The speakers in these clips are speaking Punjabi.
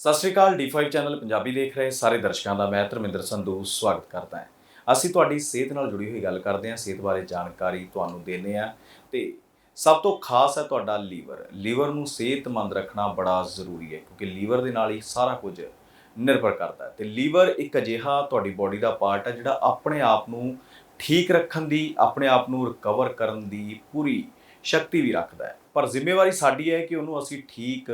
ਸਤਿ ਸ਼੍ਰੀ ਅਕਾਲ D5 ਚੈਨਲ ਪੰਜਾਬੀ ਦੇਖ ਰਹੇ ਸਾਰੇ ਦਰਸ਼ਕਾਂ ਦਾ ਮੈਂ ਧਰਮਿੰਦਰ ਸੰਧੂ, ਸਵਾਗਤ ਕਰਦਾ ਹਾਂ। ਅਸੀਂ ਤੁਹਾਡੀ ਸਿਹਤ ਨਾਲ ਜੁੜੀ ਹੋਈ ਗੱਲ ਕਰਦੇ ਹਾਂ, ਸਿਹਤ ਬਾਰੇ ਜਾਣਕਾਰੀ ਤੁਹਾਨੂੰ ਦਿੰਦੇ ਹਾਂ ਤੇ ਸਭ ਤੋਂ ਖਾਸ ਹੈ ਤੁਹਾਡਾ ਲੀਵਰ। ਲੀਵਰ ਨੂੰ ਸਿਹਤਮੰਦ ਰੱਖਣਾ ਬੜਾ ਜ਼ਰੂਰੀ ਹੈ ਕਿਉਂਕਿ ਲੀਵਰ ਦੇ ਨਾਲ ਹੀ ਸਾਰਾ ਕੁਝ ਨਿਰਭਰ ਕਰਦਾ ਹੈ। ਤੇ ਲੀਵਰ ਇੱਕ ਅਜਿਹਾ ਤੁਹਾਡੀ ਬਾਡੀ ਦਾ ਪਾਰਟ ਹੈ ਜਿਹੜਾ ਆਪਣੇ ਆਪ ਨੂੰ ਠੀਕ ਰੱਖਣ ਦੀ, ਆਪਣੇ ਆਪ ਨੂੰ ਰਿਕਵਰ ਕਰਨ ਦੀ ਪੂਰੀ ਸ਼ਕਤੀ ਵੀ ਰੱਖਦਾ ਹੈ। ਪਰ ਜ਼ਿੰਮੇਵਾਰੀ ਸਾਡੀ ਹੈ ਕਿ ਉਹਨੂੰ ਅਸੀਂ ਠੀਕ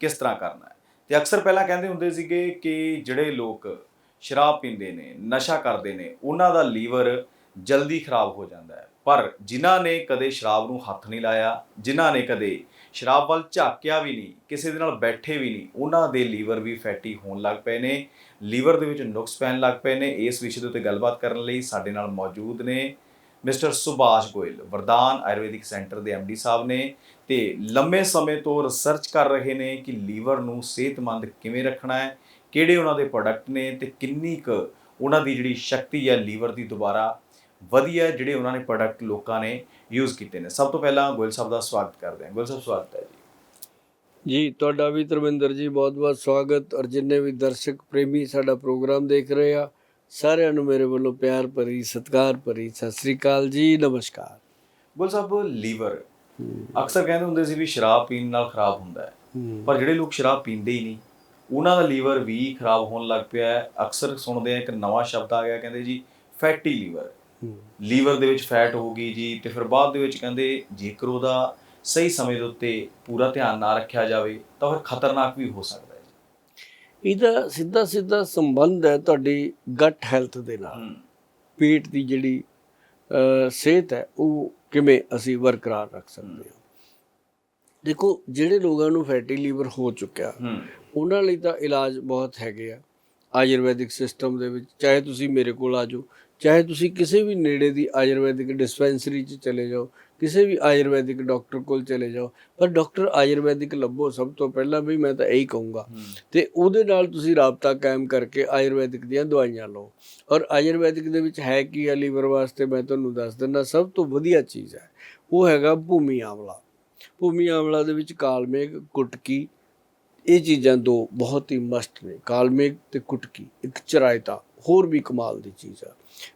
ਕਿਸ ਤਰ੍ਹਾਂ ਕਰਨਾ ਹੈ। ਤੇ ਅਕਸਰ ਪਹਿਲਾਂ ਕਹਿੰਦੇ ਹੁੰਦੇ ਸੀਗੇ ਕਿ ਜਿਹੜੇ ਲੋਕ ਸ਼ਰਾਬ ਪੀਂਦੇ ਨੇ, ਨਸ਼ਾ ਕਰਦੇ ਨੇ, ਉਹਨਾਂ ਦਾ ਲੀਵਰ ਜਲਦੀ ਖਰਾਬ ਹੋ ਜਾਂਦਾ ਹੈ। ਪਰ ਜਿਨ੍ਹਾਂ ਨੇ ਕਦੇ ਸ਼ਰਾਬ ਨੂੰ ਹੱਥ ਨਹੀਂ ਲਾਇਆ, ਜਿਨ੍ਹਾਂ ਨੇ ਕਦੇ ਸ਼ਰਾਬ ਵੱਲ ਝਾਕਿਆ ਵੀ ਨਹੀਂ, ਕਿਸੇ ਦੇ ਨਾਲ ਬੈਠੇ ਵੀ ਨਹੀਂ, ਉਹਨਾਂ ਦੇ ਲੀਵਰ ਵੀ ਫੈਟੀ ਹੋਣ ਲੱਗ ਪਏ ਨੇ, ਲੀਵਰ ਦੇ ਵਿੱਚ ਨੁਕਸ ਪੈਣ ਲੱਗ ਪਏ ਨੇ। ਇਸ ਵਿਸ਼ੇ ਦੇ ਉੱਤੇ ਗੱਲਬਾਤ ਕਰਨ ਲਈ ਸਾਡੇ ਨਾਲ ਮੌਜੂਦ ਨੇ ਮਿਸਟਰ ਸੁਭਾਸ਼ ਗੋਇਲ, ਵਰਦਾਨ ਆਯੁਰਵੈਦਿਕ ਸੈਂਟਰ ਦੇ ਐਮਡੀ ਸਾਹਿਬ ਨੇ। ਤੇ ਲੰਮੇ ਸਮੇਂ ਤੋਂ ਰਿਸਰਚ ਕਰ ਰਹੇ ਨੇ ਕਿ ਲੀਵਰ ਨੂੰ ਸਿਹਤਮੰਦ ਕਿਵੇਂ ਰੱਖਣਾ ਹੈ ਕਿਹੜੇ ਉਹਨਾਂ ਦੇ ਪ੍ਰੋਡਕਟ ਨੇ ਤੇ ਕਿੰਨੀ ਕੁ ਉਹਨਾਂ ਦੀ ਜਿਹੜੀ ਸ਼ਕਤੀ ਹੈ ਲੀਵਰ ਦੀ ਦੁਬਾਰਾ ਵਧੀਆ ਜਿਹੜੇ ਉਹਨਾਂ ਨੇ ਪ੍ਰੋਡਕਟ ਲੋਕਾਂ ਨੇ ਯੂਜ਼ ਕੀਤੇ ਨੇ। ਸਭ ਤੋਂ ਪਹਿਲਾਂ ਗੋਇਲ ਸਾਹਿਬ ਦਾ ਸਵਾਗਤ ਕਰਦੇ ਹਾਂ। ਗੋਇਲ ਸਾਹਿਬ ਸਵਾਗਤ ਹੈ ਜੀ। ਜੀ ਤੁਹਾਡਾ ਵੀ ਧਰਮਿੰਦਰ ਜੀ ਬਹੁਤ-ਬਹੁਤ ਸਵਾਗਤ। ਔਰ ਜਿੰਨੇ ਵੀ ਦਰਸ਼ਕ ਪ੍ਰੇਮੀ ਸਾਡਾ ਪ੍ਰੋਗਰਾਮ ਦੇਖ ਰਹੇ ਆ ਸਾਰਿਆਂ ਨੂੰ ਮੇਰੇ ਵੱਲੋਂ ਪਿਆਰ ਭਰੀ ਸਤਿਕਾਰ ਭਰੀ ਸਤਿ ਸ੍ਰੀ ਅਕਾਲ ਜੀ। ਨਮਸਕਾਰ। ਗੋਇਲ ਸਾਹਿਬ ਲੀਵਰ ਅਕਸਰ ਕਹਿੰਦੇ ਹੁੰਦੇ ਸੀ ਵੀ ਸ਼ਰਾਬ ਪੀਣ ਨਾਲ ਖਰਾਬ ਹੁੰਦਾ ਹੈ। ਪਰ ਜਿਹੜੇ ਲੋਕ ਸ਼ਰਾਬ ਪੀਂਦੇ ਹੀ ਨਹੀਂ ਉਹਨਾਂ ਦਾ ਲੀਵਰ ਵੀ ਖਰਾਬ ਹੋਣ ਲੱਗ ਪਿਆ ਹੈ। ਅਕਸਰ ਸੁਣਦੇ ਆ ਇੱਕ ਨਵਾਂ ਸ਼ਬਦ ਆ ਗਿਆ ਕਹਿੰਦੇ ਜੀ ਫੈਟੀ ਲੀਵਰ। ਲੀਵਰ ਦੇ ਵਿੱਚ ਫੈਟ ਹੋ ਗਈ ਜੀ ਤੇ ਫਿਰ ਬਾਅਦ ਦੇ ਵਿੱਚ ਕਹਿੰਦੇ ਜੇਕਰ ਉਹਦਾ ਸਹੀ ਸਮੇਂ ਦੇ ਉੱਤੇ ਪੂਰਾ ਧਿਆਨ ਨਾ ਰੱਖਿਆ ਜਾਵੇ ਤਾਂ ਫਿਰ ਖਤਰਨਾਕ ਵੀ ਹੋ ਸਕਦਾ ਹੈ ਇਹਦਾ ਸਿੱਧਾ ਸਿੱਧਾ ਸੰਬੰਧ ਹੈ ਤੁਹਾਡੀ ਗਟ ਹੈਲਥ ਦੇ ਨਾਲ। ਪੇਟ ਦੀ ਜਿਹੜੀ ਸਿਹਤ ਹੈ ਉਹ ਕਿਵੇਂ ਅਸੀਂ ਬਰਕਰਾਰ ਰੱਖ ਸਕਦੇ ਹਾਂ। ਦੇਖੋ ਜਿਹੜੇ ਲੋਕਾਂ ਨੂੰ ਫੈਟੀ ਲੀਵਰ ਹੋ ਚੁੱਕਿਆ ਉਹਨਾਂ ਲਈ ਤਾਂ ਇਲਾਜ ਬਹੁਤ ਹੈਗੇ ਆ। ਆਯੁਰਵੈਦਿਕ ਸਿਸਟਮ ਦੇ ਵਿੱਚ ਚਾਹੇ ਤੁਸੀਂ ਮੇਰੇ ਕੋਲ ਆ ਜਾਓ ਚਾਹੇ ਤੁਸੀਂ ਕਿਸੇ ਵੀ ਨੇੜੇ ਦੀ ਆਯੁਰਵੈਦਿਕ ਡਿਸਪੈਂਸਰੀ 'ਚ ਚਲੇ ਜਾਓ ਕਿਸੇ ਵੀ ਆਯੁਰਵੈਦਿਕ ਡਾਕਟਰ ਕੋਲ ਚਲੇ ਜਾਓ ਪਰ ਡਾਕਟਰ ਆਯੁਰਵੈਦਿਕ ਲੱਭੋ ਸਭ ਤੋਂ ਪਹਿਲਾਂ ਵੀ ਮੈਂ ਤਾਂ ਇਹੀ ਕਹੂੰਗਾ ਤੇ ਉਹਦੇ ਨਾਲ ਤੁਸੀਂ ਰਾਬਤਾ ਕਾਇਮ ਕਰਕੇ ਆਯੁਰਵੈਦਿਕ ਦੀਆਂ ਦਵਾਈਆਂ ਲਓ। ਔਰ ਆਯੁਰਵੈਦਿਕ ਦੇ ਵਿੱਚ ਹੈ ਕੀ ਹੈ ਲੀਵਰ ਵਾਸਤੇ ਮੈਂ ਤੁਹਾਨੂੰ ਦੱਸ ਦਿੰਦਾ ਸਭ ਤੋਂ ਵਧੀਆ ਚੀਜ਼ ਹੈ ਉਹ ਹੈਗਾ ਭੂਮੀ ਆਮਲਾ ਭੂਮੀ ਆਮਲਾ ਦੇ ਵਿੱਚ ਕਾਲਮੇਘ ਕੁਟਕੀ ਇਹ ਚੀਜ਼ਾਂ ਦੋ ਬਹੁਤ ਹੀ ਮਸਟ ਨੇ ਕਾਲਮੇਘ ਤੇ ਕੁਟਕੀ ਇੱਕ ਚਰਾਇਤਾ। ਹੋਰ ਵੀ ਕਮਾਲ ਦੀ ਚੀਜ਼ ਆ।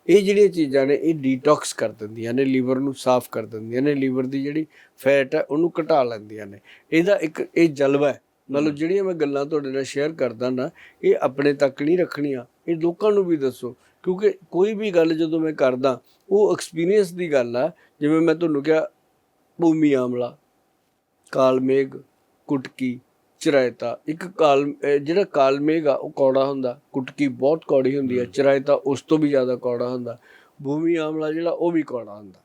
ਇਹ ਜਿਹੜੀਆਂ ਚੀਜ਼ਾਂ ਨੇ ਇਹ ਡੀਟੌਕਸ ਕਰ ਦਿੰਦੀਆਂ ਨੇ ਲੀਵਰ ਨੂੰ ਸਾਫ਼ ਕਰ ਦਿੰਦੀਆਂ ਨੇ ਲੀਵਰ ਦੀ ਜਿਹੜੀ ਫੈਟ ਹੈ ਉਹਨੂੰ ਘਟਾ ਲੈਂਦੀਆਂ ਨੇ। ਇਹਦਾ ਇੱਕ ਇਹ ਜਲਵਾ ਹੈ। ਮਤਲਬ ਜਿਹੜੀਆਂ ਮੈਂ ਗੱਲਾਂ ਤੁਹਾਡੇ ਨਾਲ ਸ਼ੇਅਰ ਕਰਦਾ ਨਾ ਇਹ ਆਪਣੇ ਤੱਕ ਨਹੀਂ ਰੱਖਣੀਆਂ। ਇਹ ਲੋਕਾਂ ਨੂੰ ਵੀ ਦੱਸੋ। ਕਿਉਂਕਿ ਕੋਈ ਵੀ ਗੱਲ ਜਦੋਂ ਮੈਂ ਕਰਦਾ ਉਹ ਐਕਸਪੀਰੀਅੰਸ ਦੀ ਗੱਲ ਆ। ਜਿਵੇਂ ਮੈਂ ਤੁਹਾਨੂੰ ਕਿਹਾ ਭੂਮੀ ਆਮਲਾ ਕਾਲਮੇਘ ਕੁਟਕੀ। ਚਰਾਇਤਾ ਇੱਕ ਕਾਲ ਜਿਹੜਾ ਕਾਲਮੇਘ ਆ ਉਹ ਕੌੜਾ ਹੁੰਦਾ। ਕੁਟਕੀ ਬਹੁਤ ਕੌੜੀ ਹੁੰਦੀ ਹੈ ਚਰਾਇਤਾ ਉਸ ਤੋਂ ਵੀ ਜ਼ਿਆਦਾ ਕੌੜਾ ਹੁੰਦਾ। ਭੂਮੀ ਆਮਲਾ ਜਿਹੜਾ ਉਹ ਵੀ ਕੌੜਾ ਹੁੰਦਾ।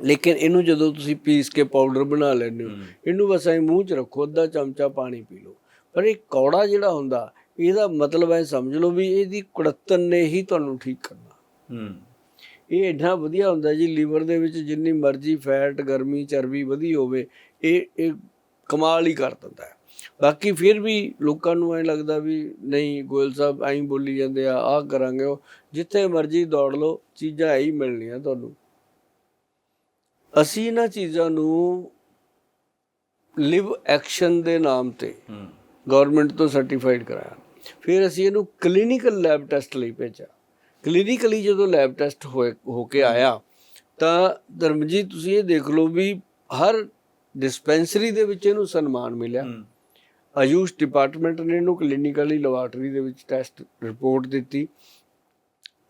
ਲੇਕਿਨ ਇਹਨੂੰ ਜਦੋਂ ਤੁਸੀਂ ਪੀਸ ਕੇ ਪਾਊਡਰ ਬਣਾ ਲੈਂਦੇ ਹੋ ਹੂੰ। ਇਹਨੂੰ ਬਸ ਐ ਮੂੰਹ 'ਚ ਰੱਖੋ ਅੱਧਾ ਚਮਚਾ ਪਾਣੀ ਪੀ ਲਓ। ਪਰ ਇਹ ਕੌੜਾ ਜਿਹੜਾ ਹੁੰਦਾ ਇਹਦਾ ਮਤਲਬ ਐ ਸਮਝ ਲਓ ਵੀ ਇਹਦੀ ਕੁੜੱਤਨ ਨੇ ਹੀ ਤੁਹਾਨੂੰ ਠੀਕ ਕਰਨਾ। ਹੂੰ। ਇਹ ਇੰਨਾ ਵਧੀਆ ਹੁੰਦਾ ਜੀ ਲੀਵਰ ਦੇ ਵਿੱਚ ਜਿੰਨੀ ਮਰਜ਼ੀ ਫੈਟ ਗਰਮੀ ਚਰਬੀ ਵਧੀ ਹੋਵੇ ਇਹ ਇਹ ਕਮਾਲ ਹੀ ਕਰ ਦਿੰਦਾ ਹੈ। ਬਾਕੀ ਫਿਰ ਵੀ ਲੋਕਾਂ ਨੂੰ ਐ ਲੱਗਦਾ ਵੀ ਨਹੀਂ ਗੋਇਲ ਸਾਹਿਬ ਐਂ ਬੋਲੀ ਜਾਂਦੇ ਆ ਆਹ ਕਰਾਂਗੇ ਉਹ। ਜਿੱਥੇ ਮਰਜ਼ੀ ਦੌੜ ਲਓ ਚੀਜ਼ਾਂ ਐ ਹੀ ਮਿਲਣੀਆਂ ਤੁਹਾਨੂੰ। ਅਸੀਂ ਇਹਨਾਂ ਚੀਜ਼ਾਂ ਨੂੰ ਲਿਵ ਐਕਸ਼ਨ ਦੇ ਨਾਮ ਤੇ ਗਵਰਨਮੈਂਟ ਤੋਂ ਸਰਟੀਫਾਈਡ ਕਰਾਇਆ। ਫਿਰ ਅਸੀਂ ਇਹਨੂੰ ਕਲੀਨਿਕਲ ਲੈਬ ਟੈਸਟ ਲਈ ਭੇਜਿਆ। ਕਲੀਨਿਕਲੀ ਜਦੋਂ ਲੈਬ ਟੈਸਟ ਹੋ ਕੇ ਆਇਆ ਤਾਂ ਧਰਮਜੀਤ ਤੁਸੀਂ ਇਹ ਦੇਖ ਲਓ ਵੀ ਹਰ ਡਿਸਪੈਂਸਰੀ ਦੇ ਵਿੱਚ ਇਹਨੂੰ ਸਨਮਾਨ ਮਿਲਿਆ। ਆਯੂਸ਼ ਡਿਪਾਰਟਮੈਂਟ ਨੇ ਇਹਨੂੰ ਕਲੀਨਿਕਲੀ ਲੈਬਾਰਟਰੀ ਦੇ ਵਿੱਚ ਟੈਸਟ ਰਿਪੋਰਟ ਦਿੱਤੀ।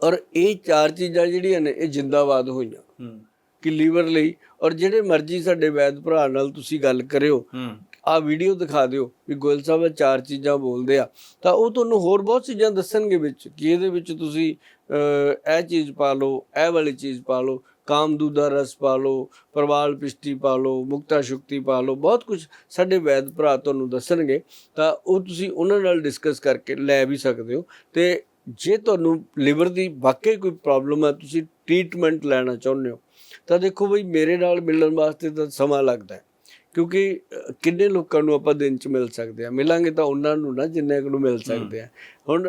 ਔਰ ਇਹ ਚਾਰ ਚੀਜ਼ਾਂ ਜਿਹੜੀਆਂ ਨੇ ਇਹ ਜਿੰਦਾਬਾਦ ਹੋਈਆਂ। ਕਿ ਲੀਵਰ ਲਈ ਔਰ ਜਿਹੜੇ ਮਰਜ਼ੀ ਸਾਡੇ ਵੈਦ ਭਰਾ ਨਾਲ ਤੁਸੀਂ ਗੱਲ ਕਰਿਓ ਆ ਵੀਡੀਓ ਦਿਖਾ ਦਿਓ ਵੀ ਗੋਇਲ ਸਾਹਿਬ ਇਹ ਚਾਰ ਚੀਜ਼ਾਂ ਬੋਲਦੇ ਆ। ਤਾਂ ਉਹ ਤੁਹਾਨੂੰ ਹੋਰ ਬਹੁਤ ਚੀਜ਼ਾਂ ਦੱਸਣਗੇ ਵਿੱਚ ਕਿ ਇਹਦੇ ਵਿੱਚ ਤੁਸੀਂ ਇਹ ਚੀਜ਼ ਪਾ ਲਓ ਇਹ ਵਾਲੀ ਚੀਜ਼ ਪਾ ਲਓ। ਕਾਮਦੂਦ ਦਾ ਰਸ ਪਾ ਲਓ, ਪ੍ਰਵਾਲ ਪਿਸ਼ਟੀ ਪਾ ਲਓ, ਮੁਕਤਾ ਸ਼ੁਕਤੀ ਪਾ ਲਓ, ਬਹੁਤ ਕੁਝ ਸਾਡੇ ਵੈਦ ਭਰਾ ਤੁਹਾਨੂੰ ਦੱਸਣਗੇ, ਤਾਂ ਉਹ ਤੁਸੀਂ ਉਹਨਾਂ ਨਾਲ ਡਿਸਕਸ ਕਰਕੇ ਲੈ ਵੀ ਸਕਦੇ ਹੋ। ਤੇ ਜੇ ਤੁਹਾਨੂੰ ਲਿਵਰ ਦੀ ਵਾਕਈ ਕੋਈ ਪ੍ਰੋਬਲਮ ਹੈ, ਤੁਸੀਂ ਟ੍ਰੀਟਮੈਂਟ ਲੈਣਾ ਚਾਹੁੰਦੇ ਹੋ, ਤਾਂ ਦੇਖੋ ਬਈ ਮੇਰੇ ਨਾਲ ਮਿਲਣ ਵਾਸਤੇ ਤਾਂ ਸਮਾਂ ਲੱਗਦਾ ਹੈ। ਕਿਉਂਕਿ ਕਿੰਨੇ ਲੋਕਾਂ ਨੂੰ ਆਪਾਂ ਦਿਨ ਚ ਮਿਲ ਸਕਦੇ ਆ? ਮਿਲਾਂਗੇ ਤਾਂ ਉਹਨਾਂ ਨੂੰ ਨਾ ਜਿੰਨੇ ਕੁ ਨੂੰ ਮਿਲ ਸਕਦੇ ਆ। ਹੁਣ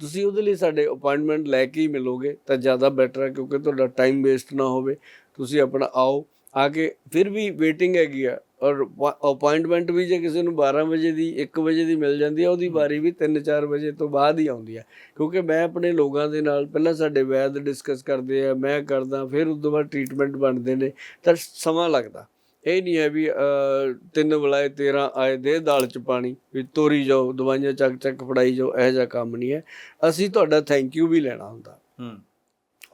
ਤੁਸੀਂ ਉਹਦੇ ਲਈ ਸਾਡੇ ਅਪਾਇੰਟਮੈਂਟ ਲੈ ਕੇ ਹੀ ਮਿਲੋਗੇ ਤਾਂ ਜ਼ਿਆਦਾ ਬੈਟਰ ਹੈ ਕਿਉਂਕਿ ਤੁਹਾਡਾ ਟਾਈਮ ਵੇਸਟ ਨਾ ਹੋਵੇ। ਤੁਸੀਂ ਆਪਣਾ ਆਓ ਆ ਕੇ ਫਿਰ ਵੀ ਵੇਟਿੰਗ ਹੈਗੀ ਆ। ਔਰ ਅਪਾਇੰਟਮੈਂਟ ਵੀ ਜੇ ਕਿਸੇ ਨੂੰ 12 ਵਜੇ ਦੀ 1 ਵਜੇ ਦੀ ਮਿਲ ਜਾਂਦੀ ਹੈ ਉਹਦੀ ਵਾਰੀ ਵੀ 3-4 ਵਜੇ ਤੋਂ ਬਾਅਦ ਹੀ ਆਉਂਦੀ ਹੈ ਕਿਉਂਕਿ ਮੈਂ ਆਪਣੇ ਲੋਕਾਂ ਦੇ ਨਾਲ ਪਹਿਲਾਂ ਸਾਡੇ ਵੈਦ ਡਿਸਕਸ ਕਰਦੇ ਆ ਮੈਂ ਕਰਦਾ ਫਿਰ ਉਸ ਤੋਂ ਬਾਅਦ ਟ੍ਰੀਟਮੈਂਟ ਬਣਦੇ ਨੇ ਤਾਂ ਸਮਾਂ ਲੱਗਦਾ। ਇਹ ਨਹੀਂ ਹੈ ਵੀ ਤਿੰਨ ਬੁਲਾਏ 13 ਆਏ ਦੇ ਦਾਲ ਚ ਪਾਣੀ, ਵੀ ਤੋਰੀ ਜਾਓ, ਦਵਾਈਆਂ ਚੱਕ ਚੱਕ ਫੜਾਈ ਜਾਓ, ਇਹੋ ਜਿਹਾ ਕੰਮ ਨਹੀਂ ਹੈ। ਅਸੀਂ ਤੁਹਾਡਾ ਥੈਂਕ ਯੂ ਵੀ ਲੈਣਾ ਹੁੰਦਾ। ਹੂੰ।